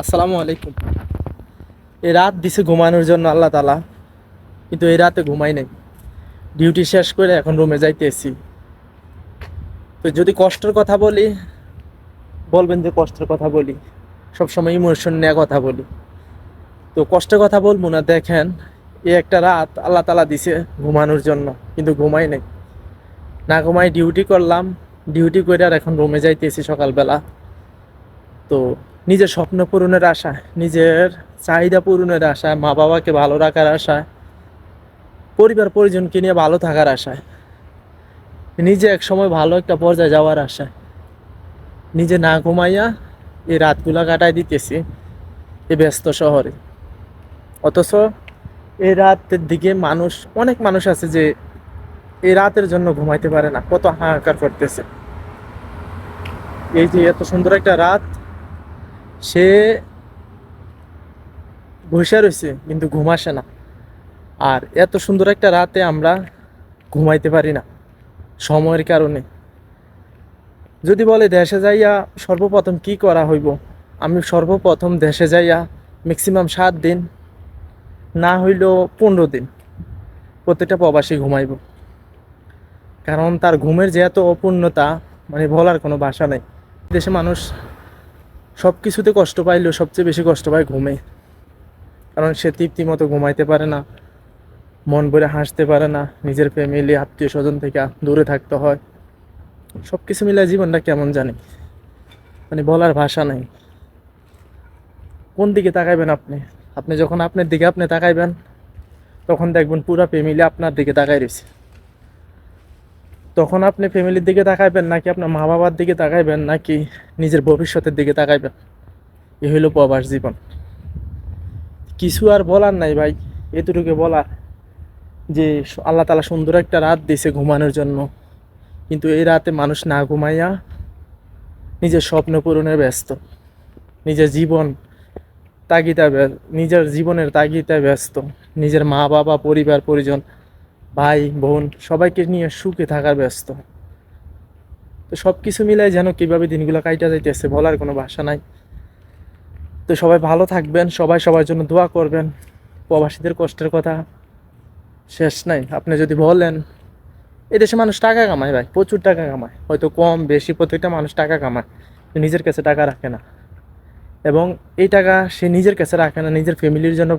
আসসালামু আলাইকুম। এই রাত দিছে ঘুমানোর জন্য আল্লাহ তালা কিন্তু এই রাতে ঘুমাই নাই। ডিউটি শেষ করে এখন রুমে যাইতেছি তো যদি কষ্টের কথা বলি, বলবেন যে কষ্টের কথা বলি, সবসময় ইমোশন নিয়ে কথা বলি। তো কষ্টের কথা বলব না, দেখেন, এ একটা রাত আল্লাহ তালা দিছে ঘুমানোর জন্য, কিন্তু ঘুমাই নাই। না ঘুমাই ডিউটি করলাম, ডিউটি করে আর এখন রুমে যাইতেছি সকালবেলা। তো নিজের স্বপ্ন পূরণের আশায় নিজের চাহিদা পূরণের আশায় মা বাবাকে ভালো রাখার আশায় পরিবার পরিজনকে নিয়ে ভালো থাকার আশায় নিজে এক সময় ভালো একটা পর্যায়ে যাওয়ার আশায় নিজে না ঘুমাইয়া এই রাতগুলা কাটাই দিতেছি এই ব্যস্ত শহরে। অথচ এই রাতের দিকে মানুষ, অনেক মানুষ আছে যে এই রাতের জন্য ঘুমাইতে পারে না, কত হাহাকার করতেছে। এই যে এত সুন্দর একটা রাত সে বসে রয়েছে কিন্তু ঘুম আসে না। আর এত সুন্দর একটা রাতে আমরা ঘুমাইতে পারি না, সময়ের কারণে। যদি বলে দেশে যাইয়া সর্বপ্রথম কি করা হইব? আমি সর্বপ্রথম দেশে যাইয়া ম্যাক্সিমাম সাত দিন, না হইলেও পনেরো দিন প্রত্যেকটা প্রবাসী ঘুমাইব। কারণ তার ঘুমের যে এত অপূর্ণতা মানে বলার কোনো ভাষা নেই। দেশে মানুষ সব কিছুতে কষ্ট পাইলেও সবচেয়ে বেশি কষ্ট পায় ঘুমে। কারণ সে তৃপ্তি মতো ঘুমাইতে পারে না, মন ভরে হাসতে পারে না, নিজের ফ্যামিলি আত্মীয় স্বজন থেকে দূরে থাকতে হয়। সব কিছু মিলে জীবনটা কেমন জানি? মানে বলার ভাষা নেই। কোন দিকে তাকাইবেন আপনি? আপনি যখন আপনার দিকে আপনি তাকাইবেন, তখন দেখবেন পুরা ফ্যামিলি আপনার দিকে তাকাই রয়েছে তখন আপনি ফ্যামিলির দিকে তাকাইবেন নাকি আপনার মা বাবার দিকে তাকাইবেন নাকি নিজের ভবিষ্যতের দিকে তাকাইবেন? এ হইল প্রবাস জীবন। কিছু আর বলার নাই ভাই, এতটুকু বলার যে আল্লাহ তালা সুন্দর একটা রাত দিয়েছে ঘুমানোর জন্য। কিন্তু এই রাতে মানুষ না ঘুমাইয়া নিজের স্বপ্ন পূরণে ব্যস্ত। নিজের জীবন তাগিদা নিজের জীবনের তাগিদায় ব্যস্ত। নিজের মা বাবা পরিবার, পরিজন ভাই, বোন, সবাইকে নিয়ে সুখে থাকার ব্যস্ত। তো সব কিছু মিলাই যেন কীভাবে দিনগুলো কাইটা যাইতেছে বলার কোনো ভাষা নাই। তো সবাই ভালো থাকবেন, সবাই সবার জন্য দোয়া করবেন। প্রবাসীদের কষ্টের কথা শেষ নাই। আপনি যদি বলেন এই দেশে মানুষ টাকা কামায় ভাই, প্রচুর টাকা কামায়। হয়তো কম, বেশি, প্রত্যেকটা মানুষ টাকা কামায় নিজের কাছে টাকা রাখে না। এবং এই টাকা সে নিজের কাছে রাখে না, নিজের ফ্যামিলির জন্য